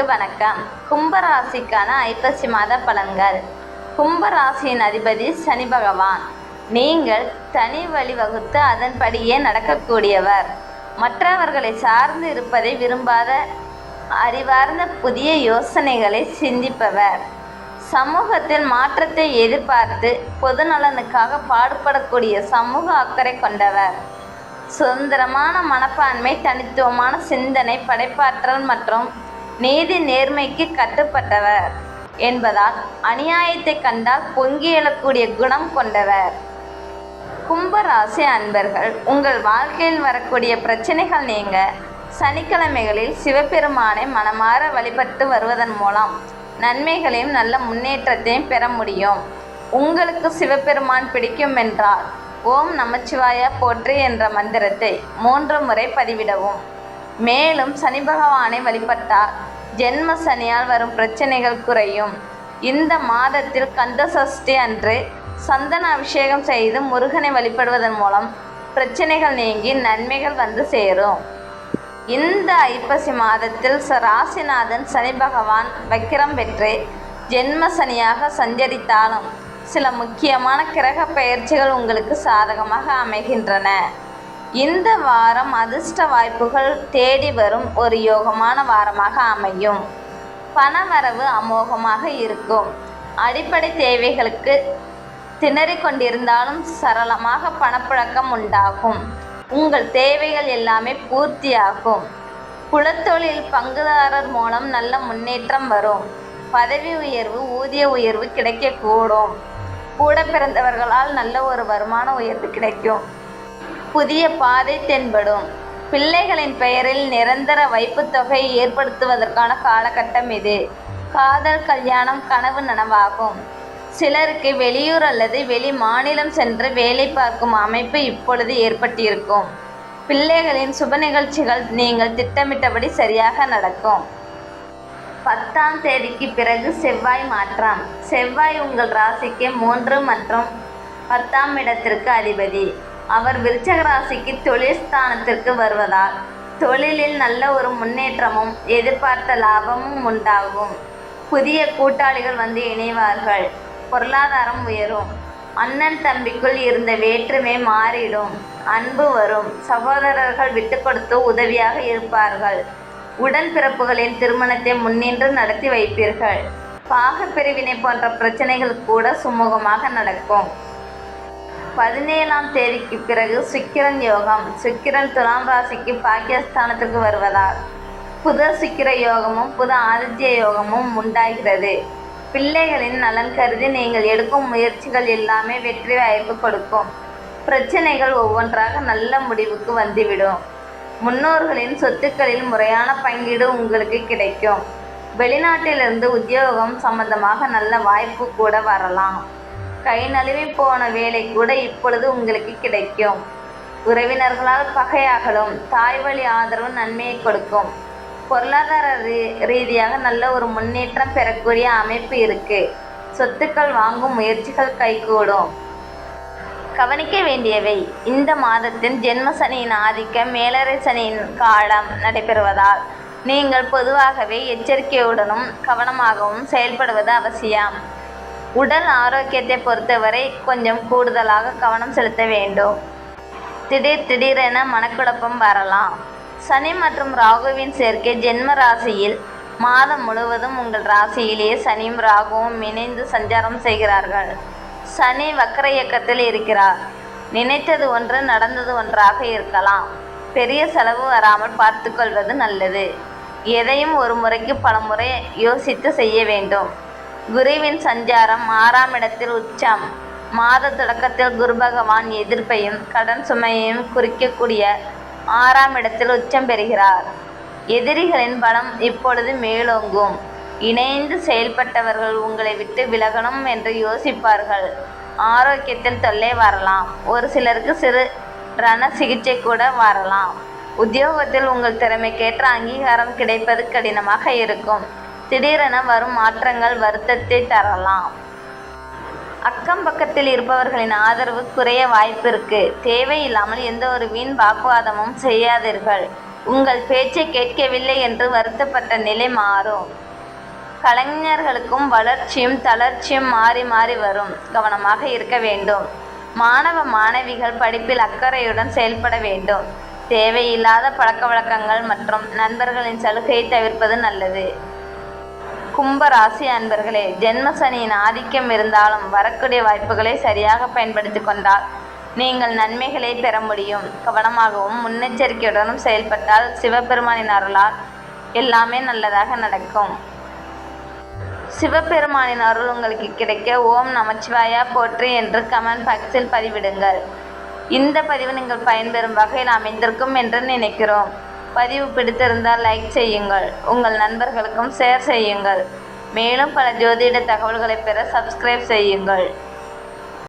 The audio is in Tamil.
நேயர்களுக்கு வணக்கம். கும்பராசிக்கான ஐப்பசி மாத பலன்கள். கும்பராசியின் அதிபதி சனி பகவான். நீங்கள் தனி வழி வகுத்து அதன்படியே நடக்கக்கூடியவர். மற்றவர்களை சார்ந்து இருப்பதை விரும்பாத அறிவார்ந்த புதிய யோசனைகளை சிந்திப்பவர். சமூகத்தில் மாற்றத்தை எதிர்பார்த்து பொது நலனுக்காக பாடுபடக்கூடிய சமூக அக்கறை கொண்டவர். சுதந்திரமான மனப்பான்மை தனித்துவமான சிந்தனை படைப்பாற்றல் மற்றும் நீதி நேர்மைக்கு கட்டுப்பட்டவர் என்பதால் அநியாயத்தை கண்டால் பொங்கி எழக்கூடிய குணம் கொண்டவர். கும்பராசி அன்பர்கள் உங்கள் வாழ்க்கையில் வரக்கூடிய பிரச்சனைகள் நீங்க. சனிக்கிழமைகளில் சிவபெருமானை மனமாற வழிபட்டு வருவதன் மூலம் நன்மைகளையும் நல்ல முன்னேற்றத்தையும் பெற முடியும். உங்களுக்கு சிவபெருமான் பிடிக்கும் என்றால் ஓம் நமச்சிவாய போற்றி என்ற மந்திரத்தை மூன்று முறை பதிவிடவும். மேலும் சனி பகவானை வழிபட்டால் ஜென்ம சனியால் வரும் பிரச்சனைகள் குறையும். இந்த மாதத்தில் கந்த சஷ்டி அன்று சந்தன அபிஷேகம் செய்து முருகனை வழிபடுவதன் மூலம் பிரச்சனைகள் நீங்கி நன்மைகள் வந்து சேரும். இந்த ஐப்பசி மாதத்தில் ச- ராசிநாதன் சனி பகவான் வக்கிரம் பெற்று ஜென்ம சனியாக சஞ்சரித்தாலும் சில முக்கியமான கிரக பயிற்சிகள் உங்களுக்கு சாதகமாக அமைகின்றன. இந்த வாரம் அதிர்ஷ்ட வாய்ப்புகள் தேடி வரும் ஒரு யோகமான வாரமாக அமையும். பணவரவு அமோகமாக இருக்கும். அடிப்படை தேவைகளுக்கு திணறிக் கொண்டிருந்தாலும் சரளமாக பணப்புழக்கம் உண்டாகும். உங்கள் தேவைகள் எல்லாமே பூர்த்தியாகும். குலத்தொழில் பங்குதாரர் மூலம் நல்ல முன்னேற்றம் வரும். பதவி உயர்வு ஊதிய உயர்வு கிடைக்கக்கூடும். கூட பிறந்தவர்களால் நல்ல ஒரு வருமான உயர்வு கிடைக்கும். புதிய பாதை தென்படும். பிள்ளைகளின் பெயரில் நிரந்தர வைப்புத் தொகை ஏற்படுத்துவதற்கான காலகட்டம் இது. காதல் கல்யாணம் கனவு நனவாகும். சிலருக்கு வெளியூர் அல்லது வெளி மாநிலம் சென்று வேலை பார்க்கும் அமைப்பு இப்பொழுது ஏற்பட்டிருக்கும். பிள்ளைகளின் சுப நிகழ்ச்சிகள் நீங்கள் திட்டமிட்டபடி சரியாக நடக்கும். பத்தாம் தேதிக்கு பிறகு செவ்வாய் மாற்றம். செவ்வாய் உங்கள் ராசிக்கு மூன்று மற்றும் பத்தாம் இடத்திற்கு அதிபதி. அவர் விருச்சக ராசிக்கு தொழில் ஸ்தானத்திற்கு வருவதால் தொழிலில் நல்ல ஒரு முன்னேற்றமும் எதிர்பார்த்த லாபமும் உண்டாகும். புதிய கூட்டாளிகள் வந்து இணைவார்கள். பொருளாதாரம் உயரும். அண்ணன் தம்பிக்குள் இருந்த வேற்றுமை மாறிடும். அன்பு வரும். சகோதரர்கள் விட்டு கொடுத்து உதவியாக இருப்பார்கள். உடன்பிறப்புகளின் திருமணத்தை முன்னின்று நடத்தி வைப்பீர்கள். பாகப் பிரிவினை போன்ற பிரச்சனைகள் கூட சுமூகமாக நடக்கும். பதினேழாம் தேதிக்கு பிறகு சுக்கிரன் யோகம். சுக்கிரன் துலாம் ராசிக்கு பாக்கியஸ்தானத்துக்கு வருவதால் புத சுக்கிர யோகமும் புத ஆதித்ய யோகமும் உண்டாகிறது. பிள்ளைகளின் நலன் கருதி நீங்கள் எடுக்கும் முயற்சிகள் எல்லாமே வெற்றி வாய்ப்பு கொடுக்கும். பிரச்சனைகள் ஒவ்வொன்றாக நல்ல முடிவுக்கு வந்துவிடும். முன்னோர்களின் சொத்துக்களில் முறையான பங்கீடு உங்களுக்கு கிடைக்கும். வெளிநாட்டிலிருந்து உத்தியோகம் சம்பந்தமாக நல்ல வாய்ப்பு கூட வரலாம். கை நழுவி போன வேலை கூட இப்பொழுது உங்களுக்கு கிடைக்கும். உறவினர்களால் பகையாகலும் தாய் வழி ஆதரவு நன்மையை கொடுக்கும். பொருளாதார ரீ ரீதியாக நல்ல ஒரு முன்னேற்றம் பெறக்கூடிய அமைப்பு இருக்கு. சொத்துக்கள் வாங்கும் முயற்சிகள் கைகூடும். கவனிக்க வேண்டியவை இந்த மாதத்தின் ஜென்ம சனியின் ஆதிக்கம் மேலரை சனியின் காலம் நடைபெறுவதால் நீங்கள் பொதுவாகவே எச்சரிக்கையுடனும் கவனமாகவும் செயல்படுவது அவசியம். உடல் ஆரோக்கியத்தை பொறுத்தவரை கொஞ்சம் கூடுதலாக கவனம் செலுத்த வேண்டும். திடீர் திடீரென மனக்குழப்பம் வரலாம். சனி மற்றும் ராகுவின் சேர்க்கை ஜென்ம ராசியில் மாதம் முழுவதும் உங்கள் ராசியிலேயே சனியும் ராகுவும் இணைந்து சஞ்சாரம் செய்கிறார்கள். சனி வக்கர இயக்கத்தில் இருக்கிறார். நினைத்தது ஒன்று நடந்தது ஒன்றாக இருக்கலாம். பெரிய செலவு வராமல் பார்த்துக்கொள்வது நல்லது. எதையும் ஒரு முறைக்கு பல முறை யோசித்து செய்ய வேண்டும். குருவின் சஞ்சாரம் ஆறாம் இடத்தில் உச்சம். மாத தொடக்கத்தில் குரு பகவான் எதிர்ப்பையும் கடன் சுமையையும் குறிக்கக்கூடிய ஆறாம் இடத்தில் உச்சம் பெறுகிறார். எதிரிகளின் பலம் இப்பொழுது மேலோங்கும். இணைந்து செயல்பட்டவர்கள் உங்களை விட்டு விலகணும் என்று யோசிப்பார்கள். ஆரோக்கியத்தில் தொல்லை வரலாம். ஒரு சிலருக்கு சிறு ரண சிகிச்சை கூட வரலாம். உத்தியோகத்தில் உங்கள் திறமைக்கேற்ற அங்கீகாரம் கிடைப்பது கடினமாக இருக்கும். திடீரென வரும் மாற்றங்கள் வருத்தத்தை தரலாம். அக்கம் பக்கத்தில் இருப்பவர்களின் ஆதரவு குறைய வாய்ப்பிருக்கு தேவையில்லாமல் எந்த ஒரு வீண் வாக்குவாதமும் செய்யாதீர்கள். உங்கள் பேச்சை கேட்கவில்லை என்று வருத்தப்பட்ட நிலை மாறும். கலைஞர்களுக்கும் வளர்ச்சியும் தளர்ச்சியும் மாறி மாறி வரும். கவனமாக இருக்க வேண்டும். மாணவ மாணவிகள் படிப்பில் அக்கறையுடன் செயல்பட வேண்டும். தேவையில்லாத பழக்கவழக்கங்கள் மற்றும் நண்பர்களின் சலுகையை தவிர்ப்பது நல்லது. கும்ப ராசி அன்பர்களே ஜென்மசனியின் ஆதிக்கம் இருந்தாலும் வரக்கூடிய வாய்ப்புகளை சரியாக பயன்படுத்தி கொண்டால் நீங்கள் நன்மைகளை பெற முடியும். கவனமாகவும் முன்னெச்சரிக்கையுடனும் செயல்பட்டால் சிவபெருமானின் அருளால் எல்லாமே நல்லதாக நடக்கும். சிவபெருமானின் அருள் உங்களுக்கு கிடைக்க ஓம் நமச்சிவாயா போற்றி என்று கமெண்ட் பாக்ஸில் பதிவிடுங்கள். இந்த பதிவு நீங்கள் பயன்பெறும் வகையில் அமைந்திருக்கும் என்று நினைக்கிறோம். பதிவு பிடித்திருந்தால் லைக் செய்யுங்கள். உங்கள் நண்பர்களுக்கும் ஷேர் செய்யுங்கள். மேலும் பல ஜோதிட தகவல்களை பெற சப்ஸ்கிரைப் செய்யுங்கள்.